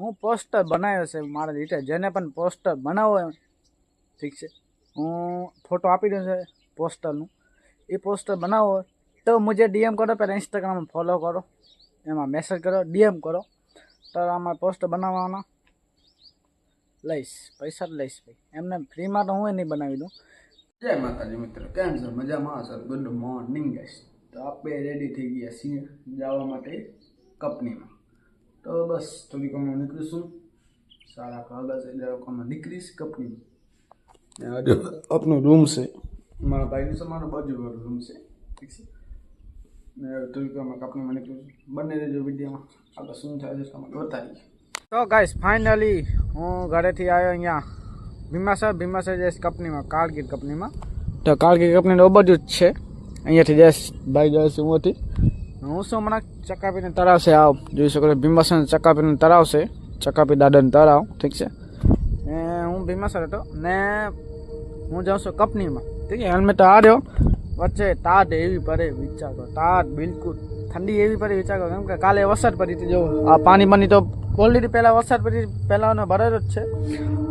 હું પોસ્ટર બનાવ્યો છે મારા રીતે જેને પણ પોસ્ટર બનાવો ઠીક છે. હું ફોટો આપી દઉં છે પોસ્ટરનું. એ પોસ્ટર બનાવો તો મુજે ડીએમ કરો પહેલાં ઇન્સ્ટાગ્રામમાં ફોલો કરો. એમાં મેસેજ કરો ડીએમ કરો. તો આમાં પોસ્ટર બનાવવાના. લઈશ, પૈસા લઈશ ભાઈ. એમને ફ્રીમાં તો હું એ નહીં બનાવી દઉં. જય માતાજી મિત્રો, કેમ સર મજામાં? સર, ગુડ મોર્નિંગ ગાઈસ તો આપણે રેડી થઈ ગયા છીએ જવા માટે કંપનીમાં. તો બસ થોડીક અમે નીકળીશું. સારા કાગળ છે, એટલે હમણાં નીકળીશ કપની આપનો રૂમ છે. મારા ભાઈનું છે, મારો બાજુ રૂમ છે. ઠીક છે? ને થોડીક અમે કંપનીમાં નીકળીશું બંને રેજો વિડીયોમાં. આગળ શું થાય છે તમે બતાવીએ. તો ગાઈસ ફાઇનલી હું ઘરેથી આવ્યો અહીંયા. ભીમાસર ભીમાસર જઈશ કંપનીમાં કારગીર કંપનીમાં તો કારગીર કંપનીનો બાજુ જ છે. અહીંયાથી જઈશ, ભાઈ જાય છે હુંથી હું શું હમણાં ચકાપીને તળાવ છે આવ, જોઈ શકો છો ચકાપીને તળાવ ચકાપી દાદાને તળાવ ઠીક છે? ને હું ભીમાસર હતો, ને હું જાઉં છું કંપનીમાં. ઠીક છે, હેલ્મેટ હાર્યો. વચ્ચે તાટ એવી પડે વિચાર કરો તાટ બિલકુલ ઠંડી એવી પડે વિચાર કેમ કે કાલે વરસાદ પડી હતી. જો, આ પાણી બની તો ઓલરેડી પહેલાં વરસાદ પડી, પહેલાંનો ભરેલો જ છે.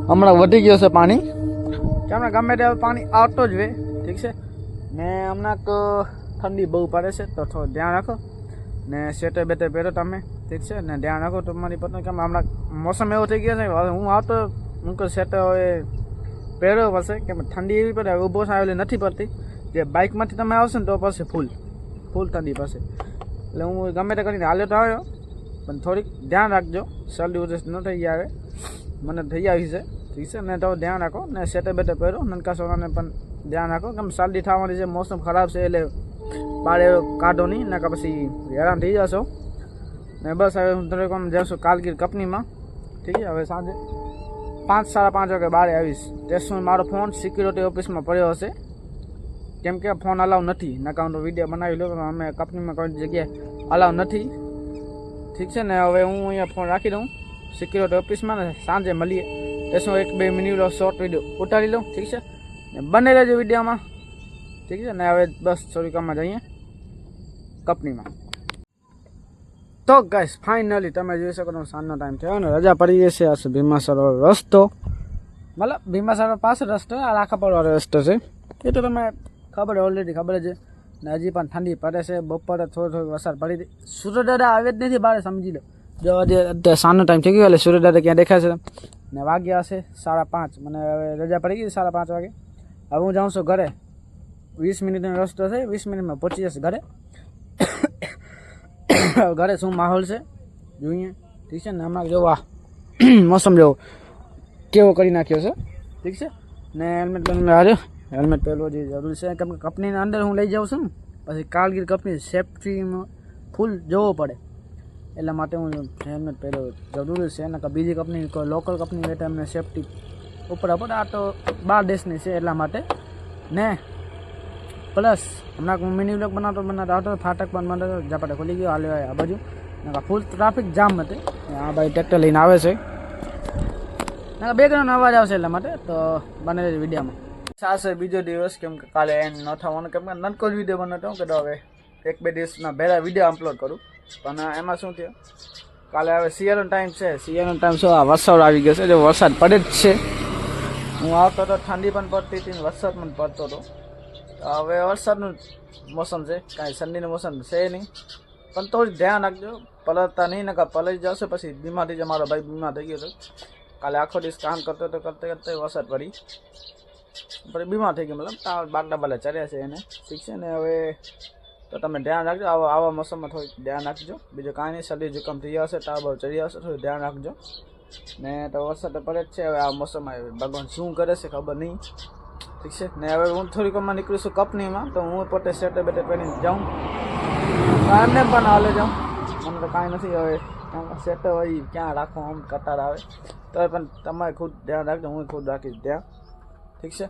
હમણાં વધી ગયો છે પાણી. કે હમણાં ગમે ત્યારે પાણી આવતો જ હોય. ઠીક છે? ને હમણાં તો ઠંડી બહુ પડે છે, તો થોડું ધ્યાન રાખો. ને સ્વેટર બેટર પહેરો તમે, ઠીક છે? ને ધ્યાન રાખો તમારી પત્ની કેમ હમણાં મોસમ એવો થઈ ગયો છે, હવે હું આવતો, હું કહું સ્વેટર હવે પહેરવો પડશે કેમ ઠંડી એવી પડે ઊભો એટલે નથી પડતી. જે બાઇકમાંથી તમે આવશો ને તો પડશે ફૂલ ફૂલ ઠંડી પડશે. એટલે હું ગમે તે કરીને હાલ્યો તો આવ્યો, પણ થોડીક ધ્યાન રાખજો, શરદી ઉધરસ ન થઈ આવે મને થઈ આવી છે, ઠીક છે? ને તો ધ્યાન રાખો. ને સેટે બેટે પહેરો, નનકા સોનાને પણ ધ્યાન રાખો. કેમ શરદી થવાની છે મોસમ ખરાબ છે, એટલે એવો કાઢો નહીં કે પછી હેરાન થઈ જશો. ને બસ હવે હું થોડીક આમ જઈશું કાલગીર કંપનીમાં. ઠીક છે, હવે સાંજે પાંચ, સાડા પાંચ વાગે બારે આવીશ. ત્યાં મારો ફોન સિક્યુરિટી ઓફિસમાં પડ્યો હશે. કેમ કે ફોન અલાવ નથી. નકા હું વીડિયો બનાવી લો અમે કંપનીમાં કોઈ જગ્યાએ અલાવ નથી. ઠીક છે, ને હવે હું અહીંયા ફોન રાખી દઉં. સિક્યુરિટી ઓફિસમાં ને સાંજે મળીએ. શું એક, બે મિનિટનો શોર્ટ વીડિયો ઉતારી લઉં. ઠીક છે, ને બને રહેજો વિડીયોમાં ઠીક છે, ને હવે બસ થોડીકમાં જઈએ. કંપનીમાં. તો ગાઈસ ફાઇનલી તમે જોઈ શકો છો, સાંજનો ટાઈમ થયો અને રજા પડી જશે આ ભીમા સરોવર રસ્તો. મતલબ ભીમા સરોવર પાસે રસ્તો, આ રાખાપરવાળો રસ્તો છે. એ તો તમે ખબર ઓલરેડી ખબર છે. ને હજી પણ ઠંડી પડે છે. બપોરે થોડી થોડી વરસાદ પડી હતી સૂર્યદાદા આવે જ નથી બહાર સમજી લો. જો અત્યારે સાંજનો ટાઈમ થઈ ગયો એટલે સૂર્યદાદા ક્યાં દેખાય છે ને વાગ્યા હશે સાડા પાંચ. મને હવે રજા પડી ગઈ સાડા પાંચ વાગે. હવે હું જાઉં છું ઘરે. વીસ મિનિટનો રસ્તો છે. વીસ મિનિટમાં પહોંચી જશે ઘરે. ઘરે શું માહોલ છે? જોઈએ. ઠીક છે ને? અમારે જો આ મોસમ જો કેવો કરી નાખ્યો છે. ઠીક છે? ને હેલ્મેટ બેલ્મેટ હાર્યો હેલ્મેટ પહેરવો જે જરૂરી છે. કેમ કે કંપનીના અંદર હું લઈ જાઉં છું ને, પછી કારગીર કંપની સેફટીમાં ફૂલ જવો પડે. એટલા માટે હું હેલ્મેટ પહેર્યો જરૂરી છે. ને કે બીજી કંપની, કોઈ લોકલ કંપની તો એમને સેફટી ઉપર ઉપર આ તો બાર દેશની છે એટલા માટે. ને પ્લસ, હમણાં મિની બ્લોક બનાવતો બનાવતો આવતો ફાટક પણ બનાવતો ઝપાટે ખોલી ગયો હાલ્યો આ બાજુ. ફૂલ ટ્રાફિક જામ હતી. આ ભાઈ ટ્રેક્ટર લઈને આવે છે. ના બેકગ્રાઉન્ડ અવાજ આવશે એટલા માટે, તો બને વિડીયોમાં. સાસે બીજો દિવસ, કેમ કે કાલે એન્ડ ન થવાનું, કેમ કે નટકો જ વીડિયો બનાવતો કે હવે એક બે દિવસના પહેલાં વીડિયો અપલોડ કરું. પણ એમાં શું થયું? કાલે હવે શિયાળાનો ટાઈમ છે. શિયાળાનો ટાઈમ શું આ વરસાદ આવી ગયો છે. જો વરસાદ પડે જ છે. હું આવતો તો ઠંડી પણ પડતી હતી વરસાદ પણ પડતો હતો. હવે વરસાદનું મોસમ છે, કાંઈ ઠંડીનું મોસમ છે નહીં. પણ થોડું ધ્યાન રાખજો, પલળતા નહીં નકા પલળી જશે, પછી બીમારી થઈ મારો ભાઈ બીમાર થઈ ગયો હતો કાલે આખો દિવસ કામ કરતો હતો કરતે કરતે વરસાદ પડી. પછી બીમાર થઈ ગયો, મતલબ ત્યાં બાટલા બાલા ચડ્યા છે એને. ઠીક છે, ને હવે તો તમે ધ્યાન રાખજો, આવા આવા મોસમમાં થોડું ધ્યાન રાખજો. બીજું કાંઈ નહીં શરદી જુકામ થઈ જશે, તાવ બાવ ચડી જશે, થોડું ધ્યાન રાખજો. ને તો વરસાદ તો પડે જ છે, હવે આ મોસમમાં ભગવાન શું કરે છે ખબર નહીં. ઠીક છે? ને હવે હું થોડીકમાં નીકળું છું કંપનીમાં, તો હું પોતે શર્ટ બેટે પહેરીને જાઉં. તો એમને પણ હાલે જાઉં મને તો કાંઈ નથી હવે. શર્ટ હોય ક્યાં રાખો, આમ કતાર આવે. તો પણ તમારે ખુદ ધ્યાન રાખજો, હું ખુદ રાખીશ ધ્યાન. ઠીક છે?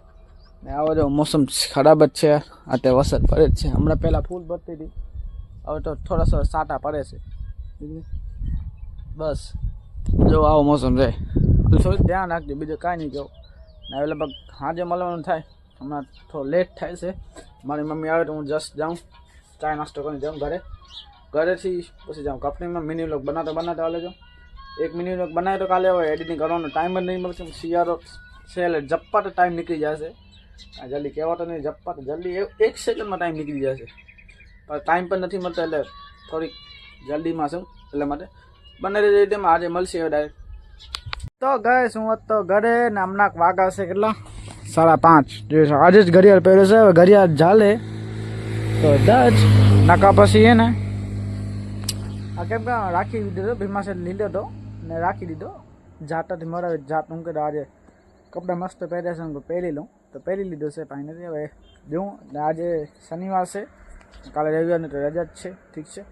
ને આવો જો, મોસમ ખરાબ જ છે. અત્યારે વરસાદ પડે જ છે. હમણાં પહેલાં ફૂલ ભરતી હતી. હવે તો થોડા થોડા સાટા પડે છે. બસ. જો આવો મોસમ છે થોડું ધ્યાન રાખજો, બીજું કાંઈ નહીં કહું. ને હવે લગભગ સાંજે મળવાનું થાય. હમણાં થોડો લેટ થાય છે. મારી મમ્મી આવે તો હું જસ્ટ જાઉં. ચા નાસ્તો કરીને જાઉં ઘરે. ઘરેથી પછી જાઉં. કંપનીમાં મિની વ્લોગ બનાવતો બનાવતા હાલે જાઉં એક મિનિટ બનાવે તો કાલે હવે એડિટિંગ કરવાનો ટાઈમ જ નહીં મળશે. શિયાળો છે એટલે જપ્પાટ ટાઈમ નીકળી જશે. જલ્દી કહેવાતો નહીં જપ્પાટ જલ્દી એક સેકન્ડમાં ટાઈમ નીકળી જશે. પણ ટાઈમ પણ નથી મળતો એટલે થોડીક જલ્દીમાં છું એટલે માટે. બંને રીતે આજે મળશે ડાયરેક્ટ તો ગઈ શું તો ઘરે ને હમણાં વાગા છે કેટલા? સાડા પાંચ. જોઈ. આજે જ ઘડિયાળ પહેર્યો છે, હવે ઘડિયાળ ચાલે તો જ નકા પછી એ ને. આ કેમ કે રાખી દીધો ભીમા છે લીધો હતો ને રાખી દીધો. જાતાથી મરાવે જાત. હું કીધું આજે કપડાં મસ્ત પહેર્યા છે, હું પહેરી લઉં. તો પહેરી લીધો છે ફાઇનલી હવે જોઉં ને આજે શનિવાર છે, કાલે રવિવારની તો રજા જ છે, ઠીક છે.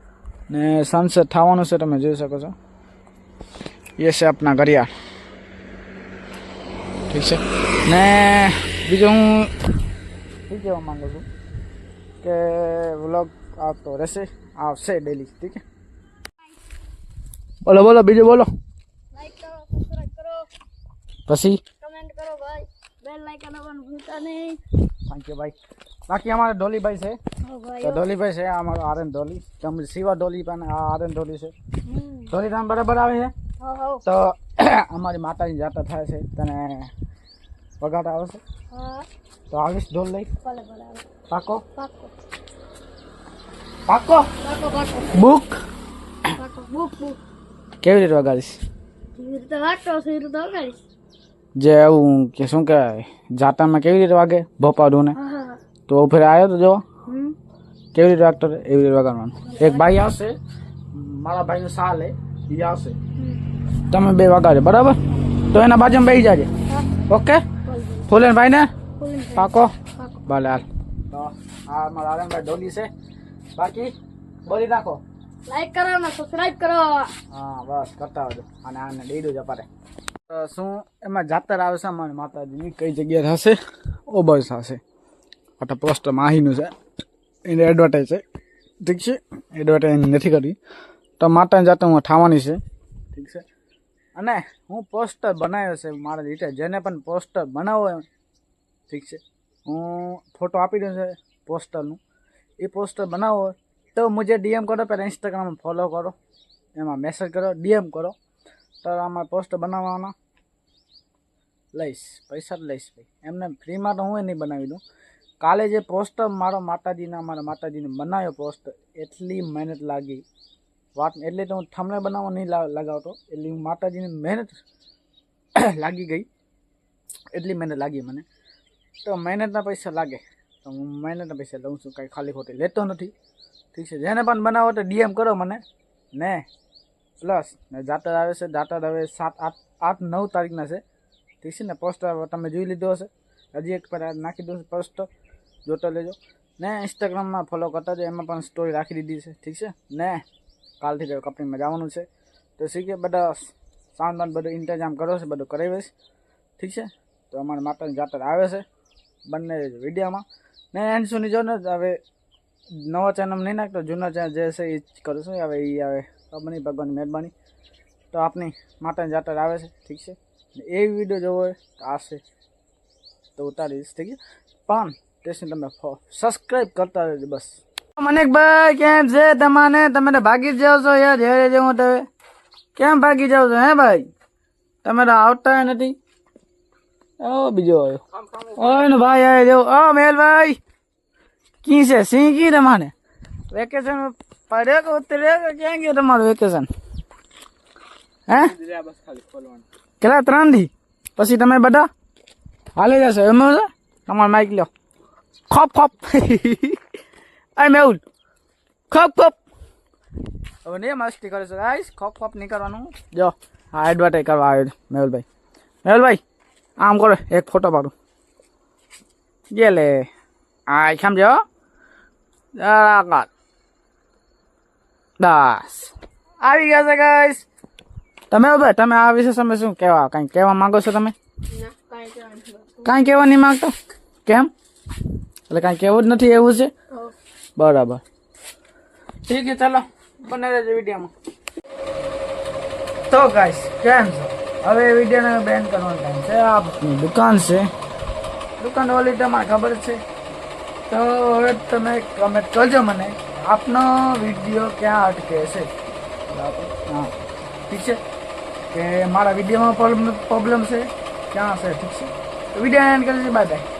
ને સનસેટ થવાનું છે, તમે જોઈ શકો છો. છે આપણા ઘડિયાળ. ઠીક છે ને બીજું હું શું કહેવા માંગુ છું કે વ્લોગ આવતો રહેશે આવશે ડેલી ઠીક છે બોલો બોલો બીજું બોલો લાઈક કરો સબસ્ક્રાઇબ કરો પછી કમેન્ટ કરો ભાઈ બેલ લાઇકન દબાવવાનું ભૂલતા નહીં થેન્ક યુ ભાઈ બાકી અમારે ડોલીભાઈ છે હો ભાઈ તો ડોલીભાઈ છે આ અમારો આરએન ડોલી તમે શિવા ડોલી પણ આ આરએન ડોલી છે હમ ડોલી તમે બરાબર આવે છે હો હો તો અમારી માતાની જાત્રા થાય છે તને વગાડ આવશે હા તો આવીશ ઢોલ લઈ ભલે ભલે આવે. પાકો પાકો પાકો પાકો પાકો બુક પાકો બુક બુક કેવી રીતે વગાડીશ જેવી રીતે વાગતો હશે એવી રીતે વગાડીશ જે એવું કે શું કહેવાય જાતામાં કેવી રીતે વાગે ભોપાડું ને હા હા હા તો ફેર આવ્યો તો જો હમ કેવી રીતે વાગતો હતો? એવી રીતે વગાડવાનું એક ભાઈ આવશે મારા ભાઈનું સાલ હે એ આવશે હમ તમે બે વગાડજો બરાબર? તો એના બાજુમાં બેસી જાજે. ઓકે? ફૂલેન ભાઈ ને પાકો. ભલે હાલ. તો આ મારા આરણભાઈ ડોલી છે. બાકી બોલી નાખો. લાઈક કરો અને સબસ્ક્રાઇબ કરો. હા બસ કરતા આવજો અને આને દઈ જ અપારે તો શું એમાં જાતર આવે છે અમારી માતાજીની? કઈ જગ્યાએ થશે? ઓ બસ થશે આ પોસ્ટર માહીનું છે. એની એડવર્ટાઈઝ છે. ઠીક છે? એડવર્ટાઈઝ નથી કરી. તો માતાની જાતે હું ઠાવાની છે. ઠીક છે? અને હું પોસ્ટર બનાવ્યો છે મારા રીતે જેને પણ પોસ્ટર બનાવો ઠીક છે. હું ફોટો આપી દઉં છે પોસ્ટરનું એ પોસ્ટર બનાવો તો મુझे ડીએમ કરો પહેલાં ઇન્સ્ટાગ્રામ ફોલો કરો. એમાં મેસેજ કરો ડીએમ કરો. તો આમાં પોસ્ટર બનાવવાના. લઈશ, પૈસા જ લઈશ ભાઈ. એમને ફ્રીમાં તો હું એ નહીં બનાવી દઉં. કાલે જે પોસ્ટર મારો માતાજીના, મારા માતાજીને બનાવ્યો પોસ્ટર એટલી મહેનત લાગી. વાત એટલે તો હું થમણે બનાવવા નહીં લગાવતો. એટલે હું માતાજીની મહેનત લાગી ગઈ. એટલી મહેનત લાગી મને. તો મહેનતના પૈસા લાગે. તો હું મહેનતના પૈસા લઉં છું. કાંઈ ખાલી ખોટી લેતો નથી. ઠીક છે. જેને પણ બનાવો તો ડીએમ કરો મને. ને પ્લસ ને જાતર આવે છે. જાતર હવે સાત, આઠ આઠ, નવ તારીખના છે. ઠીક છે ને? પોસ્ટર તમે જોઈ લીધો હશે. હજી એક પર નાખી દઉં પોસ્ટર જોતો લેજો ને ઇન્સ્ટાગ્રામમાં ફોલો કરતા જો એમાં પણ સ્ટોરી રાખી દીધી છે. ઠીક છે? ને કાલથી કંપનીમાં જવાનું છે. તો શીખે, બધા સામાન બધું ઇન્તજામ કરો છે, બધું કરાવીશ ઠીક છે? તો અમારા માતાની જાતર આવે છે, બંને વિડીયોમાં. ને એન્ડ નહીં જો ને, હવે નવા ચેનલ નહીં નાખતો, જૂના ચેનલ જે છે એ જ છું. હવે એ આવે કંપની ભગવાનની મહેરબાની. તો આપની માતાની જાતર આવે છે, ઠીક છે? એ વીડિયો જોવો હોય તો આવશે તો ઉતારીશ ઠીક છે? પણ સ્ટેશન તમે સબસ્ક્રાઈબ કરતા રહેજો, બસ. મનિકભાઈ કેમ છે? તમાને તમે તો ભાગી જ જાઓ છો યાર, જ્યારે જેવું તમે. કેમ ભાગી જાઓ છો, હે ભાઈ? તમે તો આવતા નથી. ઓ બીજો આવ્યો. ઓય ને ભાઈ આવે જો. ઓ મેલભાઈ કી છે? સિંહ કી તમારે? વેકેશન પડ્યો કે ઉતર્યો કે ક્યાં ગયો તમારું વેકેશન? હે? કેટલા? ત્રણ દી. પછી તમે બધા હાલી જશો. એમ છે? તમારો માઇક લ્યો. ખોપ ખોપ. અય મેહુલ ખપ ખપ. હવે નહીં મસ્તી સ્ટીકર છે. ગાઈસ ખપ ખોપ નહીં કરવાનું. જો હા એડવર્ટાઈઝ કરવા આવ્યો છે મેહુલભાઈ. મેહુલભાઈ આમ કરો એક ફોટો પાડો. જે લે. આ સમજો દાસ આવી ગયા છે ગાઈસ. તમે ભાઈ તમે આ વિશે તમે શું કહેવા કાંઈ કહેવા માંગો છો તમે? કાંઈ કહેવા નહીં માંગતો? કેમ? એટલે કાંઈ કહેવું જ નથી એવું છે. બરાબર. ઠીક છે ચાલો. બને રહેજો વિડીયોમાં. તો ગાઈસ કેમ છો? હવે વિડીયોને બેન કરવાનો ટાઈમ છે. આપની દુકાન છે. દુકાન ઓલી તમારે ખબર છે. તો હવે તમે કમેન્ટ કરજો મને. આપનો વીડિયો ક્યાં અટકે છે? બરાબર. હા. ઠીક છે? કે મારા વિડીયોમાં પ્રોબ્લેમ પ્રોબ્લેમ છે? ક્યાં છે? ઠીક છે? વીડિયો એન્ડ કરી છે બાય બાય